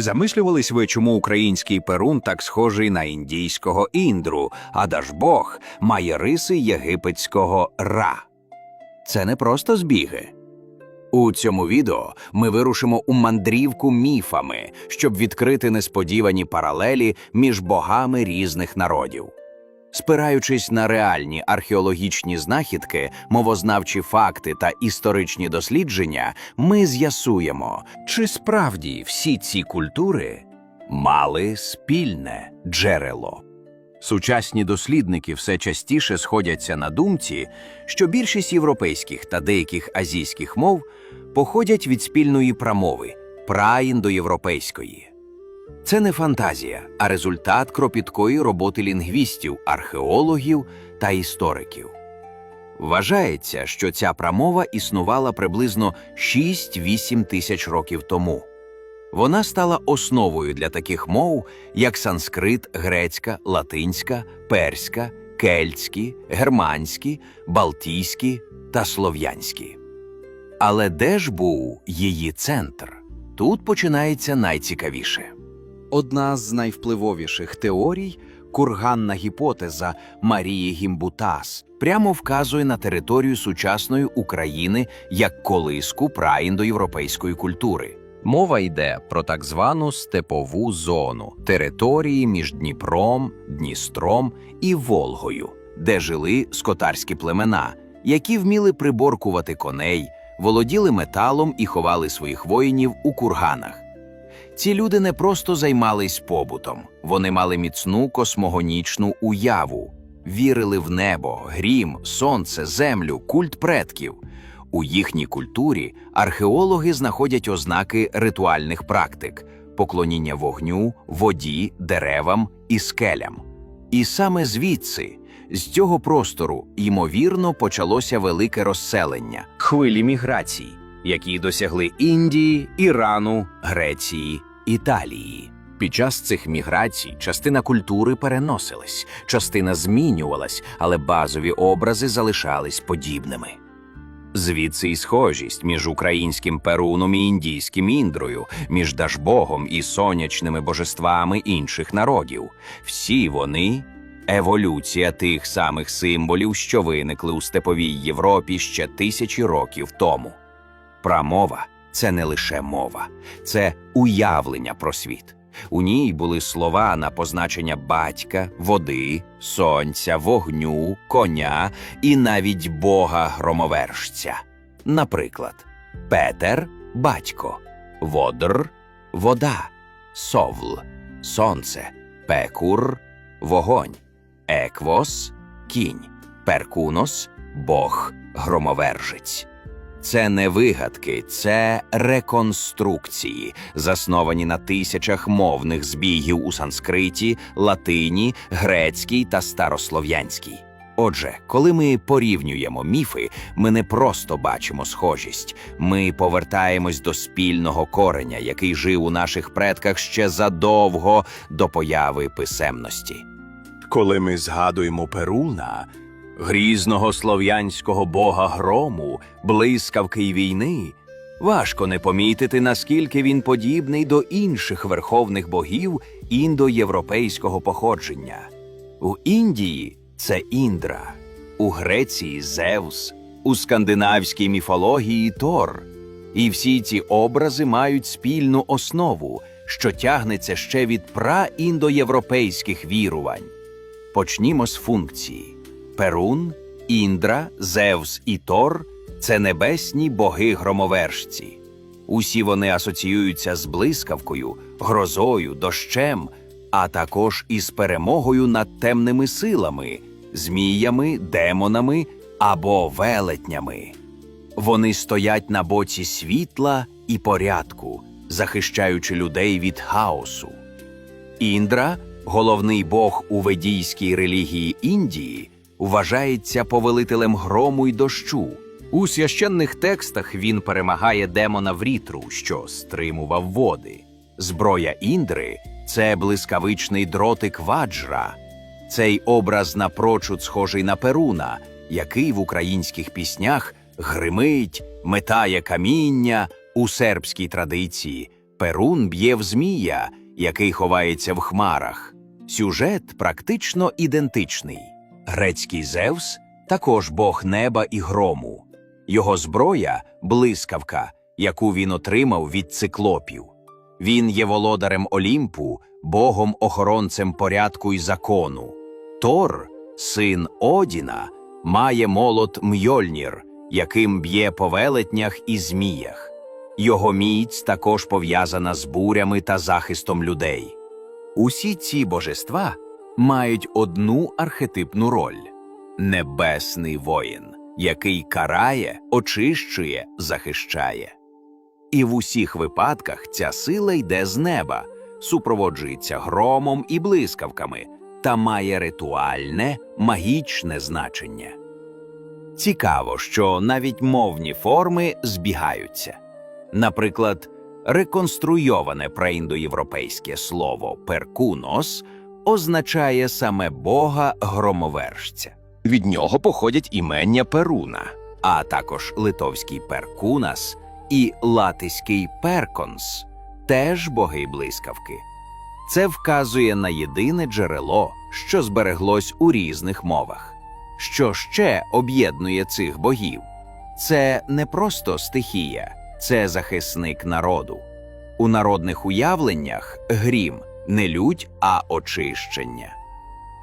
Замислювались ви, чому український перун так схожий на індійського індру, а Дажбог має риси єгипетського ра? Це не просто збіги. У цьому відео ми вирушимо у мандрівку міфами, щоб відкрити несподівані паралелі між богами різних народів. Спираючись на реальні археологічні знахідки, мовознавчі факти та історичні дослідження, ми з'ясуємо, чи справді всі ці культури мали спільне джерело. Сучасні дослідники все частіше сходяться на думці, що більшість європейських та деяких азійських мов походять від спільної прамови праіндоєвропейської. Це не фантазія, а результат кропіткої роботи лінгвістів, археологів та істориків. Вважається, що ця прамова існувала приблизно 6-8 тисяч років тому. Вона стала основою для таких мов, як санскрит, грецька, латинська, перська, кельтські, германські, балтійські та слов'янські. Але де ж був її центр? Тут починається найцікавіше. Одна з найвпливовіших теорій курганна гіпотеза Марії Гімбутас прямо вказує на територію сучасної України як колиску праіндоєвропейської культури. Мова йде про так звану степову зону території між Дніпром, Дністром і Волгою, де жили скотарські племена, які вміли приборкувати коней, володіли металом і ховали своїх воїнів у курганах. Ці люди не просто займались побутом, вони мали міцну космогонічну уяву, вірили в небо, грім, сонце, землю, культ предків. У їхній культурі археологи знаходять ознаки ритуальних практик, поклоніння вогню, воді, деревам і скелям. І саме звідси, з цього простору, ймовірно, почалося велике розселення хвилі міграцій, які досягли Індії, Ірану, Греції, Італії. Під час цих міграцій частина культури переносилась, частина змінювалась, але базові образи залишались подібними. Звідси й схожість між українським перуном і індійським індрою, між Дажбогом і сонячними божествами інших народів. Всі вони еволюція тих самих символів, що виникли у степовій Європі ще тисячі років тому. Прамова це не лише мова, це уявлення про світ. У ній були слова на позначення батька, води, сонця, вогню, коня і навіть бога громовержця. Наприклад, Петер батько, водр вода, совл, сонце, пекур вогонь, еквос кінь, перкунос бог громовержець. Це не вигадки, це реконструкції, засновані на тисячах мовних збігів у санскриті, латині, грецькій та старослов'янській. Отже, коли ми порівнюємо міфи, ми не просто бачимо схожість, ми повертаємось до спільного кореня, який жив у наших предках ще задовго до появи писемності. Коли ми згадуємо Перуна, грізного слов'янського бога грому, блискавки й війни, важко не помітити, наскільки він подібний до інших верховних богів індоєвропейського походження. У Індії це Індра, у Греції Зевс, у скандинавській міфології Тор. І всі ці образи мають спільну основу, що тягнеться ще від праіндоєвропейських вірувань. Почнімо з функції. Перун, Індра, Зевс і Тор це небесні боги-громовержці. Усі вони асоціюються з блискавкою, грозою, дощем, а також із перемогою над темними силами, зміями, демонами або велетнями. Вони стоять на боці світла і порядку, захищаючи людей від хаосу. Індра, головний бог у ведійській релігії Індії, вважається повелителем грому й дощу. У священних текстах він перемагає демона Врітру, що стримував води. Зброя Індри це блискавичний дротик ваджра. Цей образ напрочуд схожий на Перуна, який в українських піснях гримить, метає каміння у сербській традиції. Перун б'є в змія, який ховається в хмарах. Сюжет практично ідентичний. Грецький Зевс також бог неба і грому. Його зброя блискавка, яку він отримав від циклопів. Він є володарем Олімпу, богом-охоронцем порядку і закону. Тор, син Одіна, має молот Мьольнір, яким б'є по велетнях і зміях. Його міць також пов'язана з бурями та захистом людей. Усі ці божества мають одну архетипну роль небесний воїн, який карає, очищує, захищає. І в усіх випадках ця сила йде з неба, супроводжується громом і блискавками та має ритуальне, магічне значення. Цікаво, що навіть мовні форми збігаються. Наприклад, реконструйоване проіндоєвропейське слово перкунос означає саме бога громовержця, Від нього походять імення Перуна. а також литовський перкунас і латиський перконс теж боги блискавки. Це вказує на єдине джерело, що збереглось у різних мовах. Що ще об'єднує цих богів? Це не просто стихія, це захисник народу. У народних уявленнях грім не лють, а очищення.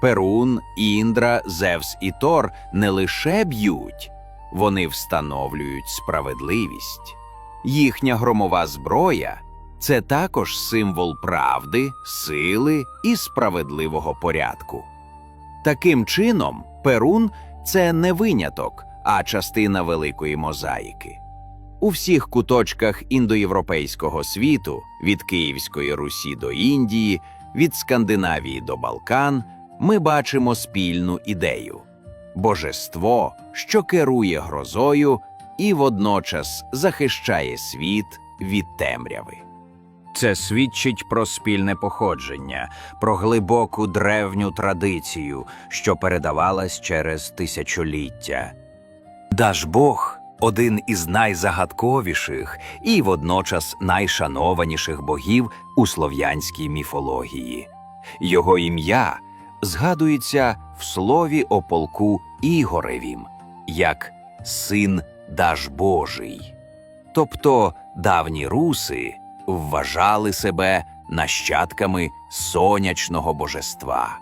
Перун, Індра, Зевс і Тор не лише б'ють, вони встановлюють справедливість. Їхня громова зброя це також символ правди, сили і справедливого порядку. Таким чином, Перун це не виняток, а частина великої мозаїки. У всіх куточках індоєвропейського світу, від Київської Русі до Індії, від Скандинавії до Балкан, ми бачимо спільну ідею божество, що керує грозою і водночас захищає світ від темряви. Це свідчить про спільне походження, про глибоку древню традицію, що передавалась через тисячоліття. Дажбог один із найзагадковіших і водночас найшанованіших богів у слов'янській міфології. Його ім'я згадується в слові о полку Ігоревім як син Дажбожий. Тобто давні руси вважали себе нащадками сонячного божества.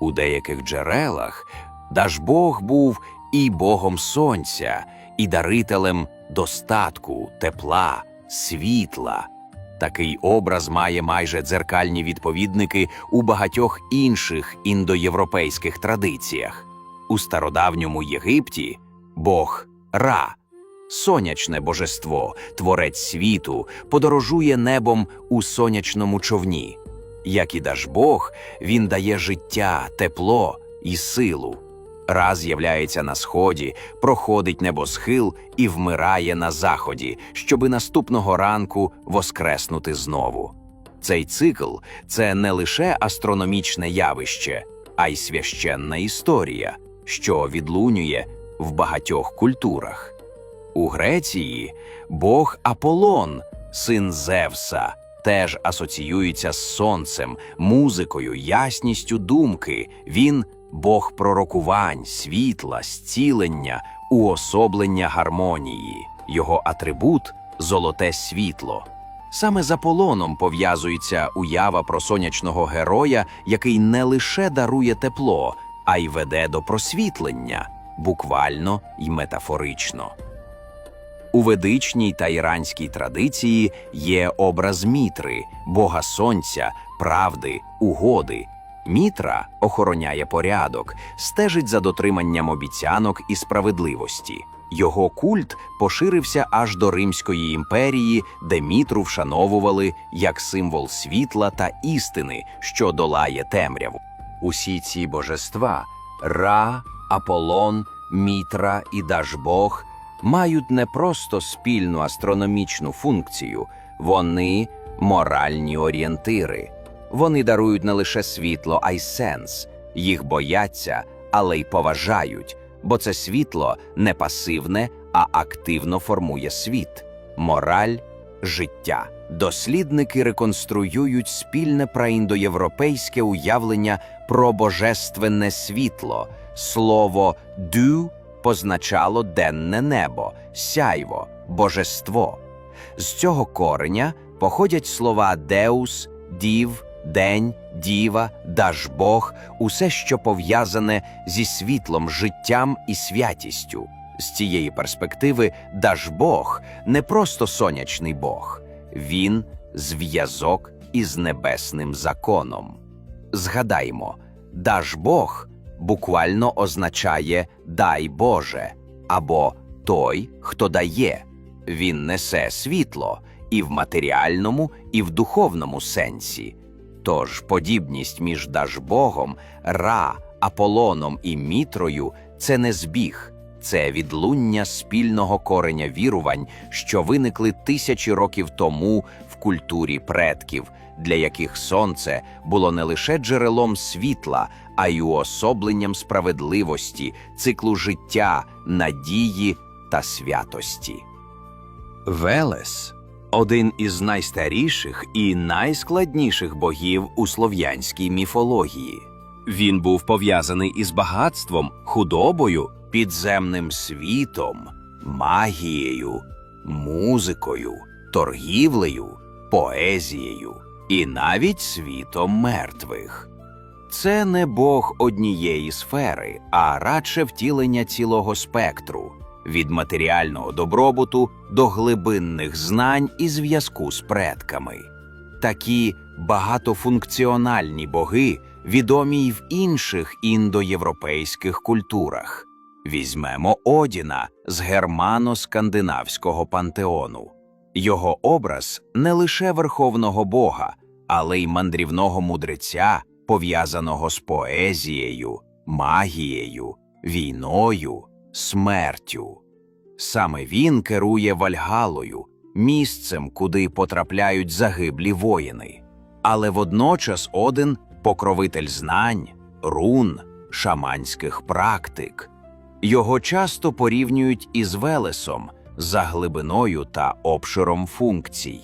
У деяких джерелах Дажбог був і богом сонця, і дарителем достатку, тепла, світла. Такий образ має майже дзеркальні відповідники у багатьох інших індоєвропейських традиціях. У стародавньому Єгипті Бог Ра, сонячне божество, творець світу, подорожує небом у сонячному човні. Як і Дажбог, він дає життя, тепло і силу. Ра з'являється на сході, проходить небосхил і вмирає на заході, щоби наступного ранку воскреснути знову. Цей цикл це не лише астрономічне явище, а й священна історія, що відлунює в багатьох культурах. У Греції бог Аполлон, син Зевса, теж асоціюється з сонцем, музикою, ясністю думки. Він бог пророкувань, світла, зцілення, уособлення гармонії. Його атрибут золоте світло. Саме з Аполлоном пов'язується уява про сонячного героя, який не лише дарує тепло, а й веде до просвітлення, буквально й метафорично. У ведичній та іранській традиції є образ Мітри, бога сонця, правди, угоди. Мітра охороняє порядок, стежить за дотриманням обіцянок і справедливості. Його культ поширився аж до Римської імперії, де Мітру вшановували як символ світла та істини, що долає темряву. Усі ці божества Ра, Аполлон, Мітра і Дажбог мають не просто спільну астрономічну функцію, вони моральні орієнтири. Вони дарують не лише світло, а й сенс. Їх бояться, але й поважають, бо це світло не пасивне, а активно формує світ, мораль, життя. дослідники реконструюють спільне праіндоєвропейське уявлення про божественне світло. Слово дю позначало денне небо, сяйво, божество. З цього кореня походять слова деус, дів, день, діва, дажбог, усе, що пов'язане зі світлом, життям і святістю. З цієї перспективи Дажбог не просто сонячний Бог, він зв'язок із небесним законом. Згадаймо, Дажбог буквально означає дай Боже або той, хто дає. Він несе світло і в матеріальному, і в духовному сенсі. Тож подібність між Дажбогом, Ра, Аполоном і Мітрою це не збіг, це відлуння спільного кореня вірувань, що виникли тисячі років тому в культурі предків, для яких сонце було не лише джерелом світла, а й уособленням справедливості, циклу життя, надії та святості. Велес один із найстаріших і найскладніших богів у слов'янській міфології. Він був пов'язаний із багатством, худобою, підземним світом, магією, музикою, торгівлею, поезією і навіть світом мертвих. Це не Бог однієї сфери, а радше втілення цілого спектру від матеріального добробуту до глибинних знань і зв'язку з предками. Такі багатофункціональні боги відомі й в інших індоєвропейських культурах. Візьмемо Одіна з германо-скандинавського пантеону. Його образ не лише верховного бога, але й мандрівного мудреця, пов'язаного з поезією, магією, війною, смертю. Саме він керує Вальгалою, місцем, куди потрапляють загиблі воїни. Але водночас Один покровитель знань, рун, шаманських практик. Його часто порівнюють із Велесом за глибиною та обширом функцій.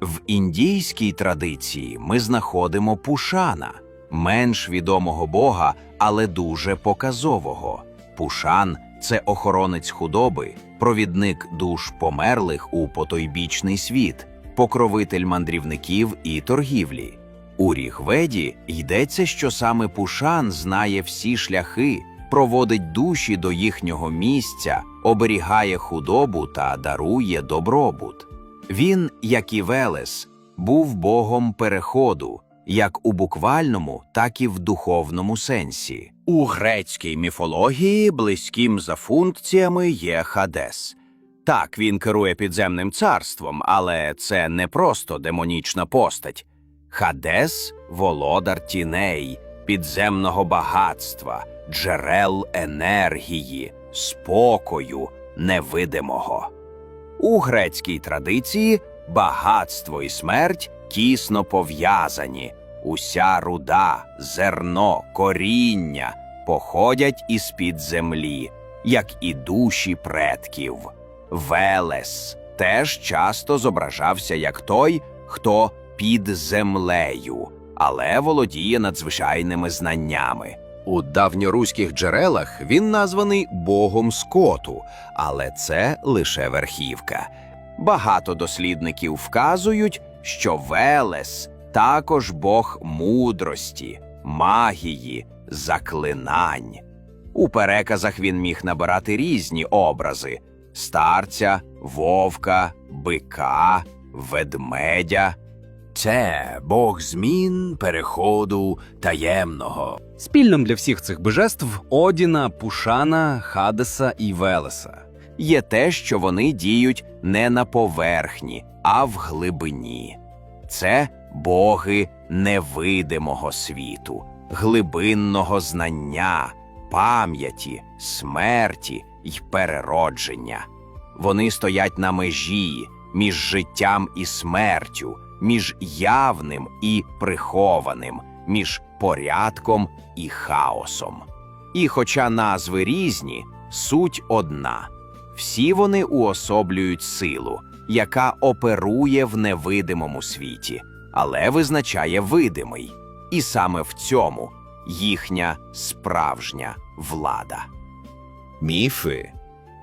В індійській традиції ми знаходимо Пушана, менш відомого бога, але дуже показового. Пушан це охоронець худоби, провідник душ померлих у потойбічний світ, покровитель мандрівників і торгівлі. У Рігведі йдеться, що саме Пушан знає всі шляхи, проводить душі до їхнього місця, оберігає худобу та дарує добробут. Він, як і Велес, був богом переходу, як у буквальному, так і в духовному сенсі. У грецькій міфології близьким за функціями є Хадес. Так, він керує підземним царством, але це не просто демонічна постать. Хадес володар тіней, підземного багатства, джерел енергії, спокою невидимого. У грецькій традиції багатство і смерть тісно пов'язані. Уся руда, зерно, коріння походять із під землі, як і душі предків. Велес теж часто зображався як той, хто під землею, але володіє надзвичайними знаннями. У давньоруських джерелах він названий богом скоту, але це лише верхівка. Багато дослідників вказують, що Велес також бог мудрості, магії, заклинань. У переказах він міг набирати різні образи: старця, вовка, бика, ведмедя. Це бог змін, переходу, таємного. Спільним для всіх цих божеств Одіна, Пушана, Хадеса і Велеса. Є те, що вони діють не на поверхні, а в глибині. Це боги невидимого світу, глибинного знання, пам'яті, смерті й переродження. Вони стоять на межі між життям і смертю, між явним і прихованим, між порядком і хаосом. І хоча назви різні, суть одна. Всі вони уособлюють силу, яка оперує в невидимому світі, але визначає видимий. І саме в цьому їхня справжня влада. Міфи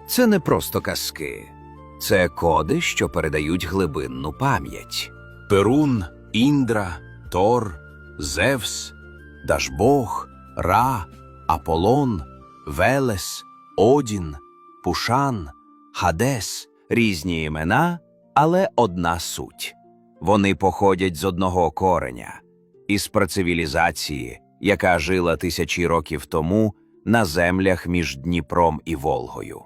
Це не просто казки, це коди, що передають глибинну пам'ять. Перун, Індра, Тор, Зевс, Дажбог, Ра, Аполлон, Велес, Одін, Пушан, Хадес різні імена, але одна суть. Вони походять з одного кореня, із працивілізації, яка жила тисячі років тому на землях між Дніпром і Волгою.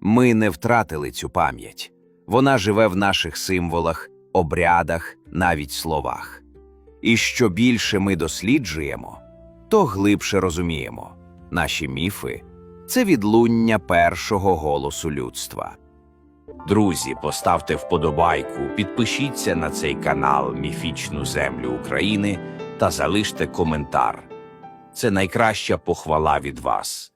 Ми не втратили цю пам'ять. Вона живе в наших символах, обрядах, навіть словах. І що більше ми досліджуємо, то глибше розуміємо. Наші міфи це відлуння першого голосу людства. Друзі, поставте вподобайку, підпишіться на цей канал Міфічну Землю України та залиште коментар. Це найкраща похвала від вас.